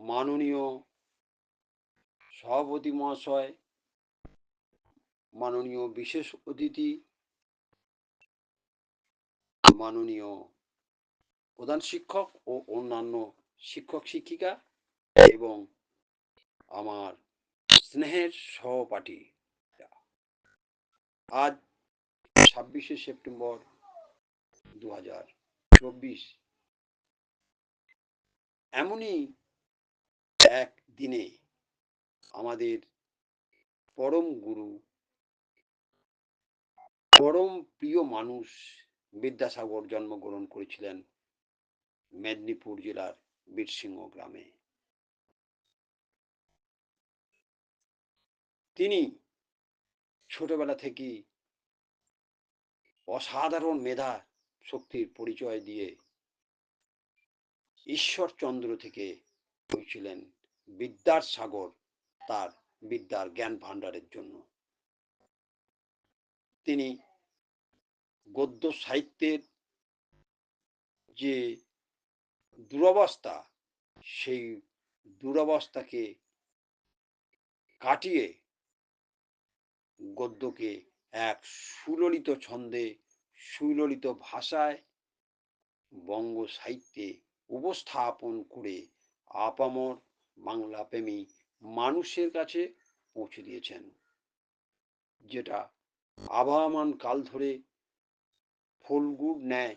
মাননীয় সভাপতি মহাশয়, মাননীয় বিশেষ অতিথি, মাননীয় প্রধান শিক্ষক ও অন্যান্য শিক্ষক শিক্ষিকা এবং আমার স্নেহের সহপাঠী। আজ ছাব্বিশে সেপ্টেম্বর দু হাজার চব্বিশ। এমনই এক দিনে আমাদের পরম গুরু, পরম প্রিয় মানুষ বিদ্যাসাগর জন্মগ্রহণ করেছিলেন মেদিনীপুর জেলার বীরসিংহ গ্রামে। তিনি ছোটবেলা থেকেই অসাধারণ মেধা শক্তির পরিচয় দিয়ে ঈশ্বরচন্দ্র থেকে হয়েছিলেন বিদ্যার সাগর তার বিদ্যার জ্ঞান ভাণ্ডারের জন্য। তিনি গদ্য সাহিত্যের যে দুরবস্থা, সেই দুরবস্থাকে কাটিয়ে গদ্যকে এক সুললিত ছন্দে, সুললিত ভাষায় বঙ্গ সাহিত্যে উপস্থাপন করে আপামর বাংলা প্রেমী মানুষের কাছে পৌঁছে দিয়েছেন, যেটা আবহমান কাল ধরে ফলগুর ন্যায়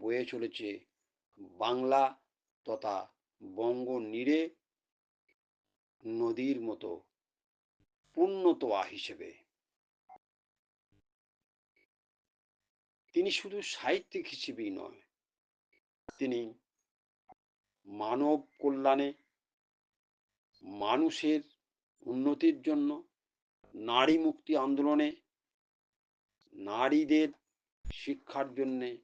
বয়ে চলেছে বাংলা তথা বঙ্গ নীড়ে নদীর মতো পূর্ণতোয়া হিসেবে। তিনি শুধু সাহিত্যিক হিসেবেই নয়, তিনি মানব কল্যাণে মানুষের উন্নতির জন্য নারী মুক্তি আন্দোলনে নারীদের শিক্ষার জন্যে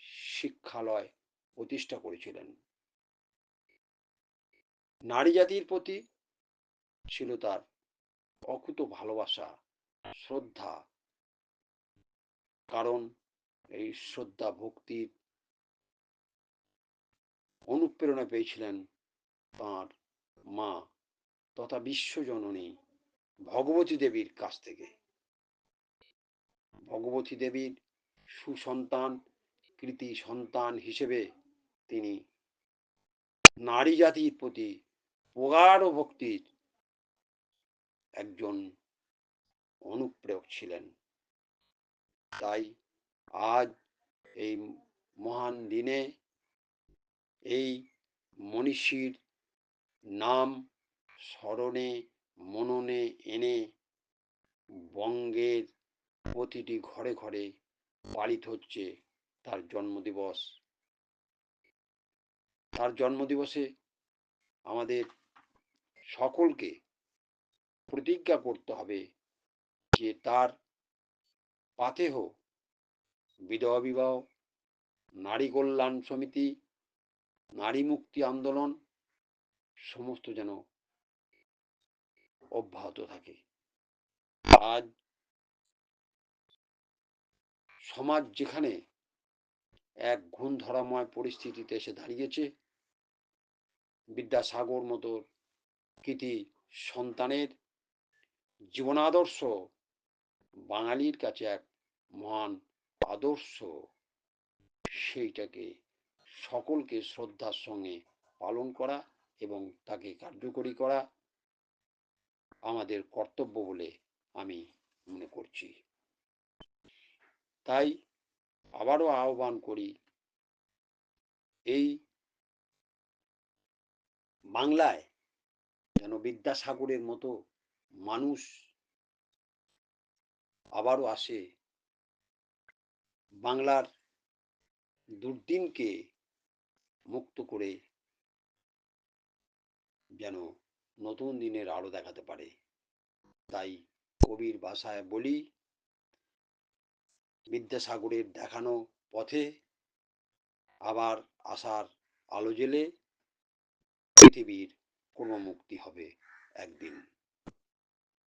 শিক্ষালয় প্রতিষ্ঠা করেছিলেন। নারী জাতির প্রতি ছিল তার অকুত ভালোবাসা, শ্রদ্ধা। কারণ এই শ্রদ্ধা ভক্তির অনুপ্রেরণা পেয়েছিলেন তাঁর মা তথা বিশ্বজননী ভগবতী দেবীর কাছ থেকে। ভগবতী দেবীর সুসন্তান, কৃতি সন্তান হিসেবে তিনি নারী জাতির প্রতি প্রগাঢ় ভক্তির একজন অনুপ্রেরক ছিলেন। তাই আজ এই মহান দিনে এই মনীষীর নাম স্মরণে, মননে এনে বঙ্গের প্রতিটি ঘরে ঘরে পালিত হচ্ছে তার জন্মদিবস। তার জন্মদিবসে আমাদের সকলকে প্রতিজ্ঞা করতে হবে যে তার পাথেহ বিধবা বিবাহ, নারী কল্যাণ সমিতি, নারী মুক্তি আন্দোলন সমস্ত যেন অব্যাহত থাকে। আজ সমাজ যেখানে এক ঘুণ ধরাময় পরিস্থিতিতে এসে দাঁড়িয়েছে, বিদ্যাসাগর মতো কৃতি সন্তানের জীবনাদর্শ বাঙালির কাছে এক মহান আদর্শ, সেইটাকে সকলকে শ্রদ্ধার সঙ্গে পালন করা এবং তাকে কার্যকরী করা আমাদের কর্তব্য বলে আমি মনে করছি। তাই আবারও আহ্বান করি, এই বাংলায় যেন বিদ্যাসাগরের মতো মানুষ আবারও আসে, বাংলার দুর্দিনকে মুক্ত করে যেন নতুন দিনের আলো দেখাতে পারে। তাই কবির ভাষায় বলি, বিদ্যাসাগরের দেখানো পথে আবার আসার আলো জেলে পৃথিবীর কোনো মুক্তি হবে একদিন।